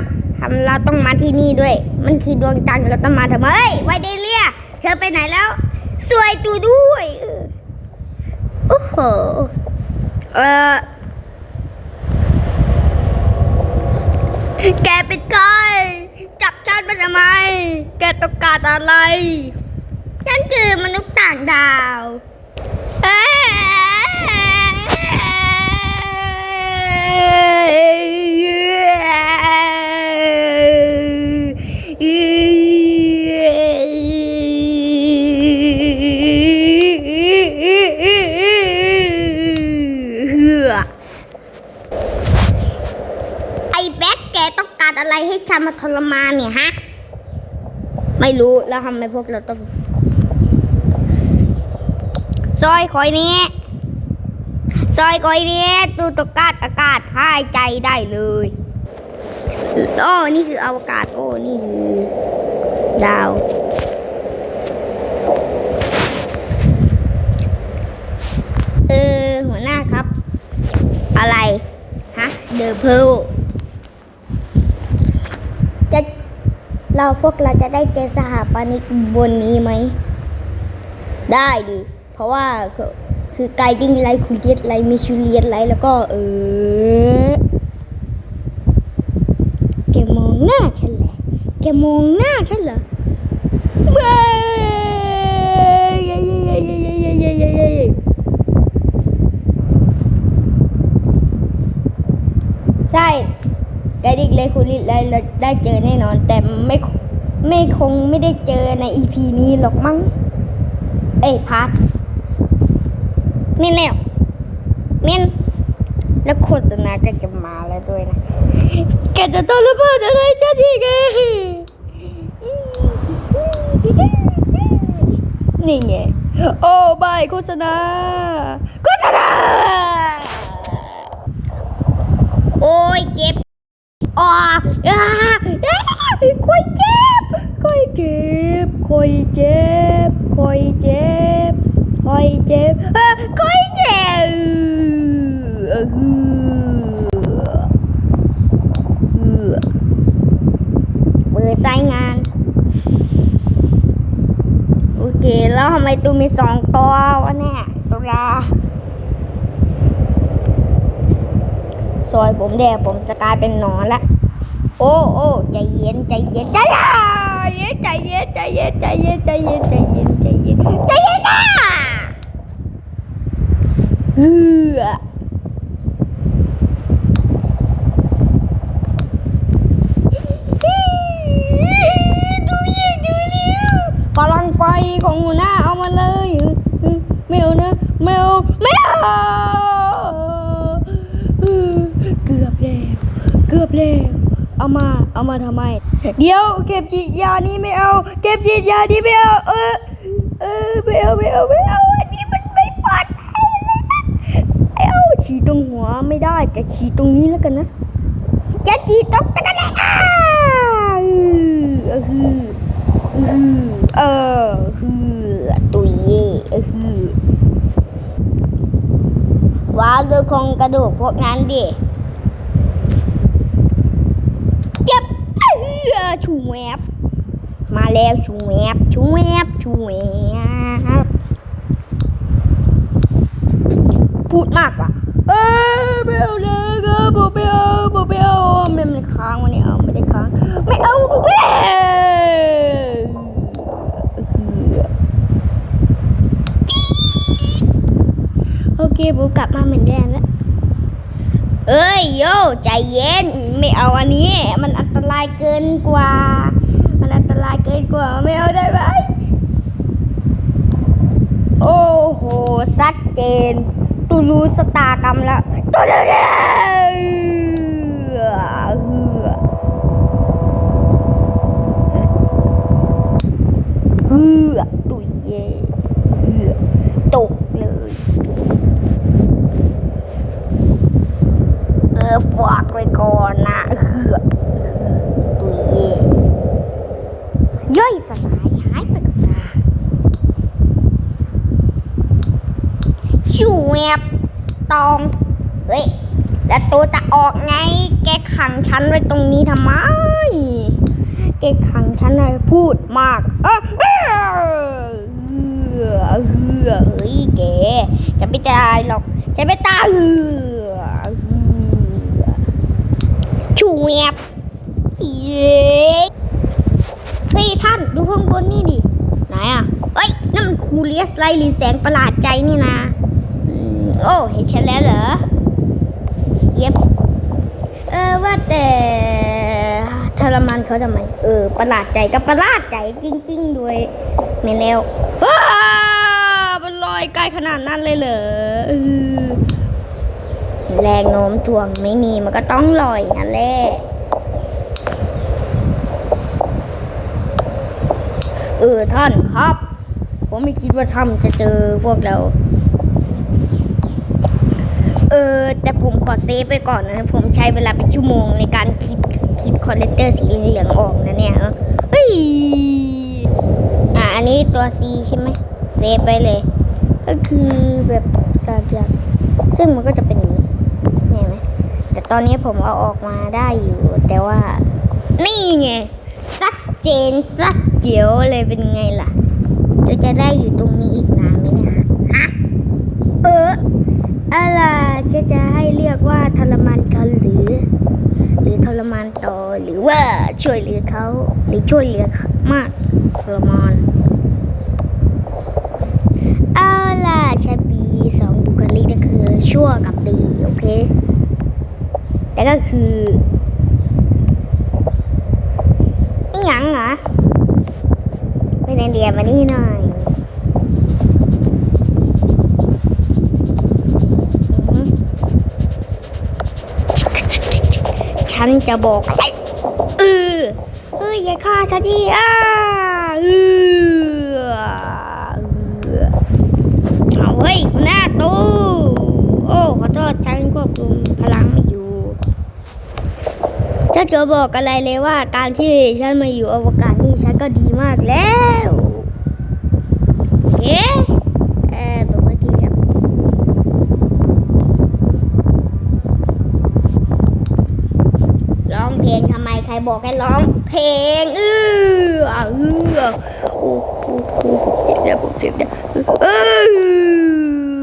ครับทำเราต้องมาที่นี่ด้วย มันคือดวงจันทร์เราต้องมาทำไมเฮ้ยไวเดเลีย เธอไปไหนแล้ว สวยตูด้วยออโอ้โหเออแกเป็นใครจับฉันมาทำไม แกต้องการอะไร ฉันคือมนุษย์ต่างดาว การอะไรให้ฉันมาทรมานเนี่ยฮะ ไม่รู้แล้วทำไมพวกเราต้องซอยคอยนี้ซอยคอยนี้ตูตกาศอากาศหายใจได้เลยโอ้นี่คืออวกาศโอ้นี่คือดาวเออหัวหน้าครับ อะไร ฮะ เดอเพล พวกเราจะได้เจอสหปานิกบนนี้ไหม ได้ดิ เพราะว่าคือไกดิ้งไลท์คูเลียสไลท์มิชูเลียสไลท์แล้วก็เออแกมองหน้าฉันแหละแกมองหน้าฉันเหรอเบ้ใช่ไกดิ้งไลท์คูเลียสไลท์เราได้เจอแน่นอนแต่ไม่ ไม่คงไม่ได้เจอในอีพีนี้หรอกมั้ง เอ้ยพาร์ทเม่แล้วเม่นแล้วโฆษณาก็จะมาแล้วด้วยนะแกจะต้องระเบิดอะไรฉันอีกไงนี่ไง โอ้บายโฆษณา โฆษณา โอ้ยเจ็บอ๋ออ่าอ่าค่อยเจ็บค่อยเจ็บ คอยเจ็บคอยเจ็บคอยเจ็บเออคอยเจ็บเออฮือใช้งาน โอเค แล้วทำไมตูมีสองตัววะเนี่ยตัวลาซอยผมแดงผมจะกลายเป็นหนอนละ โอ้โอ้ใจเย็นใจเย็นใจเย็น ใจเย็นใจเย็นใจเย็นใจเย็นใจเย็นใจเย็นใจเย็นอะเฮือดูยิ่ดูเร็วพลังไฟของหัวหน้าเอามาเลยไม่เอานะไม่เอาไม่เอาเกือบแล้วเกือบแล้วเอามาเอามาทำไม เดี๋ยวเก็บฉีดยานี้ไม่เอา เก็บฉีดยานี้ไม่เอา เออ เออไม่เอาไม่เอาไม่เอาอันนี้มันไม่ปลอดภัยเลยนะไม่เอาฉีดตรงหัวไม่ได้ แต่ฉีดตรงนี้แล้วกันนะจะฉีดตรงกันเลยอ่าเออฮือเออฮือตุยเย่เออฮือว้าวดูคงกระดูกพวกนั้นดิ เจ็บเอชูแวบมาแล้วชูแวบชูแวบชูแวบพูดมากว่ะเอ้ยไม่เอาเลยครับผมไม่เอาผมไม่เอาไม่ไม่ค้างวันนี้เอาไม่ได้ค้างไม่เอาไม่เอาโอเคผมกลับมาเหมือนเดิมแล้ว เอ้ยโยใจเย็นไม่เอาอันนี้ มันอันตรายเกินกว่า มันอันตรายเกินกว่าไม่เอาได้ไหมโอ้โหชัดเจนตูรู้สตากรรมแล้วตูรู้แล้วเตุยเย่ตกเลย เออ ฝากไว้ก่อนนะตุยเย่ย่อยสลายหายไปกับตาชูแวบตอง เฮ้ย แล้วตัวจะออกไง แกขังฉันไว้ตรงนี้ทำไม แกขังฉันให้พูดมากเออเออเออเออเฮ้ยแก จะไม่ตายหรอก จะไม่ตายเออเออชู แวบเย้เฮ้ยท่านดูข้างบนนี่ดิ ไหนอะเอ้ยนั่นมันคูเลียสไลหรือแสงประหลาดใจนี่นะโอ้เห็นฉันแล้วเหรอ เย็บ เออว่าแต่ทรมานเขาทำไม เออ ประหลาดใจก็ประหลาดใจจริง ๆ ด้วยไม่แล้วว้ามันลอยไกลขนาดนั้นเลยเหรอ แรงโน้มถ่วงไม่มีมันก็ต้องลอยนั่นแหละเออท่านครับ ผมไม่คิดว่าท่านจะเจอพวกเรา เออ แต่ผมขอเซฟไปก่อนนะ ผมใช้เวลาเป็นชั่วโมงในการคิดคิดคอลเลกเตอร์สีเหลืองออกนะเนี่ยเฮ้ยอะอันนี้ตัว C ใช่ไหมเซฟไปเลย ก็คือแบบสักอย่างซึ่งมันก็จะเป็นอย่างนี้ ตอนนี้ผมเอาออกมาได้อยู่ แต่ว่า นี่ไงสักเจนสักเจียวเลยเป็นไงล่ะจะจะได้อยู่ตรงนี้อีกนานไหมเนี่ยฮะเอออะไรจะจะให้เรียกว่าทรมานเขาหรือ หรือทรมานต่อหรือว่าช่วยเหลือเขาหรือช่วยเหลือมากทรมานเอาล่ะฉันมีสองบุคลิกก็คือชั่วกับดีโอเค แต่ก็คืออหยังเหรอไม่ได้เรียนมานี่หน่อยฉันจะบอกอะไรเออเอ้ยอย่าฆ่าฉันดิอ้าเออเอาเฮ้ยหน้าตู้โอ้ขอโทษฉันควบคุมพลังไม่ อยู่ฉันจะบอกอะไรเลยว่าการที่ฉันมาอยู่อวกาศนี่ฉันก็ดีมากแล้วโอเคเออบอกว่าดีครับร้องเพลงทำไมใครบอกให้ร้องเพลงเอออะเออโอ้โหโอ้โหเจ็บแล้วผมเจ็บแล้วเออ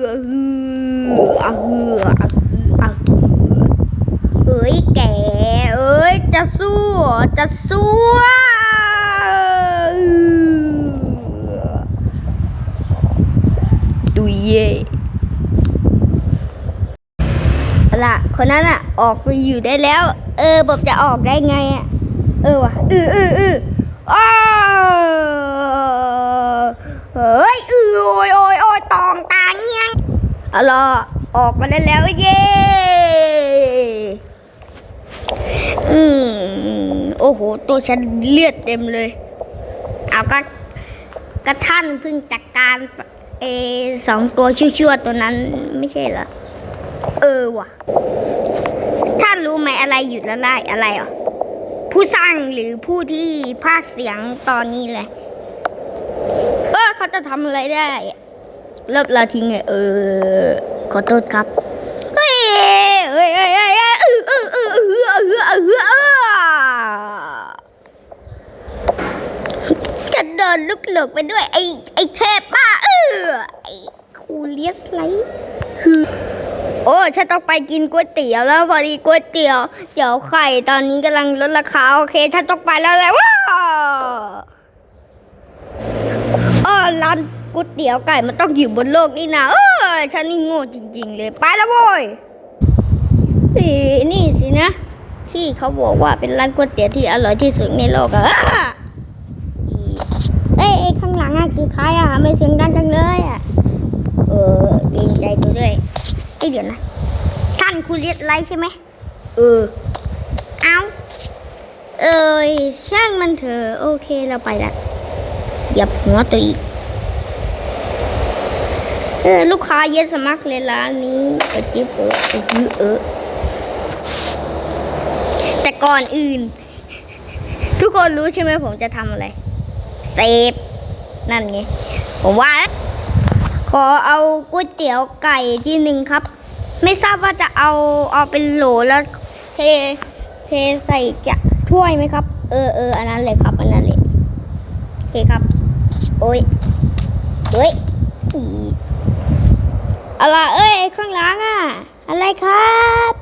เอออะเอออะอะเอ้ยแกเอ้ย จะสู้ จะสู้ดุยเย่เอาล่ะคนนั้นอะออกไปอยู่ได้แล้ว เออบบจะออกได้ไงอะเออว่ะเออเออเอออ้เฮ้ยเออโอยโอยโอยตองตาเงี้ยงเอล่ะออกมาได้แล้วเย้ อืม โอ้โห ตัวฉันเลือดเต็มเลย เอาก็กระท่านเพิ่งจัดการเอสองตัวชั่วๆตัวนั้นไม่ใช่เหรอ เออว่ะ ท่านรู้ไหมอะไรหยุดละลายอะไรอะ ผู้สร้างหรือผู้ที่พากเสียงตอนนี้เลยเออเขาจะทำอะไรได้เลิบละทิ้งไงเออ ขอโทษครับ เดินลุกหลกไปด้วย ไอ้ไอ้เทพป้าเออไอ้คูเลียสไลท์คือโอ้ฉันต้องไปกินก๋วยเตี๋ยวแล้วพอดีก๋วยเตี๋ยวเตี๋ยวไข่ตอนนี้กำลังลดราคาโอเคฉันต้องไปแล้วแหละว้าวเออร้านก๋วยเตี๋ยวไก่มันต้องอยู่บนโลกนี่นะเออฉันนี่โง่จริง ๆ เลยไปแล้วโว้ยนี่สินะ ที่เขาบอกว่าเป็นร้านก๋วยเตี๋ยวที่อร่อยที่สุดในโลกอะอะเอ้ยเอ้ยข้างหลังอะ คือใครอะไม่เสียงดังจังเลยอะเออเกรงใจตัวด้วยเอ้ยเดี๋ยวนะท่านคุณเรียกไรใช่ไหมเออเอาเอ้ยช่างมันเถอะโอเคเราไปละอย่าหัวตัวอีกเออลูกค้าเยอะสมัครเลยร้านนี้เออจิ๊บเออเออเออแต่ก่อนอื่น ทุกคนรู้ใช่ไหมผมจะทำอะไรเซฟ นั่นไงผมว่าแล้วขอเอาก๋วยเตี๋ยวไก่ที่หนึ่งครับ ไม่ทราบว่าจะเอาเอาเป็นโหลแล้วเทเทใส่จะถ้วยไหมครับ เออเอออันนั้นเลยครับอันนั้นเลยโอเคครับ โอ้ยเฮ้ยอะไรเอ้ยข้างหลังอะ อะไรครับ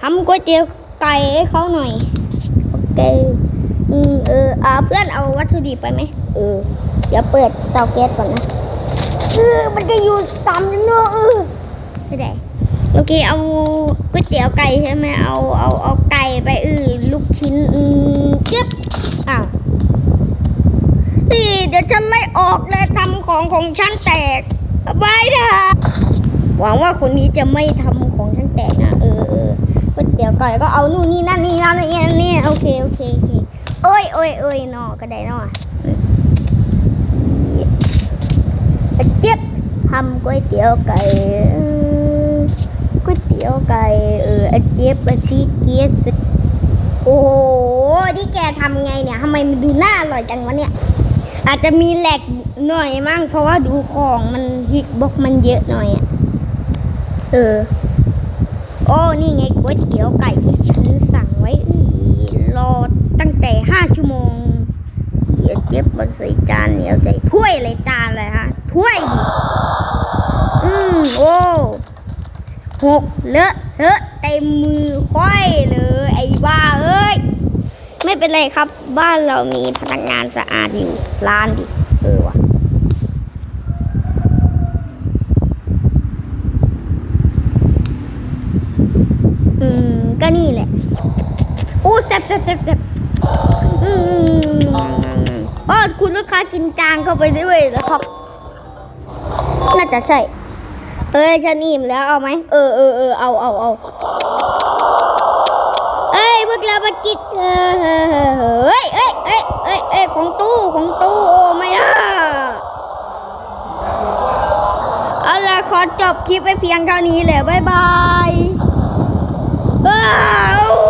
ทำก๋วยเตี๋ยวไก่ให้เขาหน่อย โอเค อืมเออเอาเพื่อนเอาวัตถุดิบไปไหมเออ เดี๋ยวเปิดเตาแก๊สก่อนนะเออมันจะอยู่ต่ำจังเนอะเออไม่ได้โอเคเอาก๋วยเตี๋ยวไก่ใช่ไหมเอาเอาเอาไก่ไปเออลูกชิ้นอืมจึ๊บอ้าวนี่เดี๋ยวฉันไล่ออกเลยทำของของฉันแตกบายนะหวังว่าคนนี้จะไม่ทำของฉันแตกนะเออเออก๋วยเตี๋ยวไก่ก็เอานู่นนี่นั่นนี่นั่นนี่นี่โอเคโอเคโอเคโอ้ยโอ้ยโอ้ยนอก็ได้นออะเจ็บทำก๋วยเตี๋ยวไก่ก๋วยเตี๋ยวไก่เอออเจ็บอะซีเกียสโอ้โหที่แกทำไงเนี่ยทำไมมันดูน่าอร่อยจังวะเนี่ย อาจจะมีแหลกหน่อยมั่งเพราะว่าดูของมันฮิตบกมันเยอะหน่อยอะเออ โอ้นี่ไงก๋วยเตี๋ยวไก่ที่ฉันสั่งไว้รอตั้งแต่ห้าชั่วโมงเหี้ยเจ็บมาใส่จานเหนียวใจถ้วยเลยจานเลยฮะ ถ้วยดิอืมโอ้หกเลอะเทอะเต็มมือค่อยเลย ไอ้บ้าเอ้ย ไม่เป็นไรครับ บ้านเรามีพนักงานสะอาดอยู่ร้านดิ เออว่ะอืม ก็นี่แหละอู้แซ่บแซ่บแซ่บแซ่บอืมอ๋อคุณลูกค้ากินจางเข้าไปด้วยเหรอครับ น่าจะใช่ เอ้ยฉันอิ่มแล้วเอาไหมเออเออเออเอาเอาเอาเอ้ยพวกเรามากินเออเฮ้ยเอ้ยเอ้ยเอ้ยเอ้ยของตู้ของตู้โอ้ไม่ได้เอาละขอจบคลิปไปเพียงเท่านี้แหละบ๊ายบายว้าว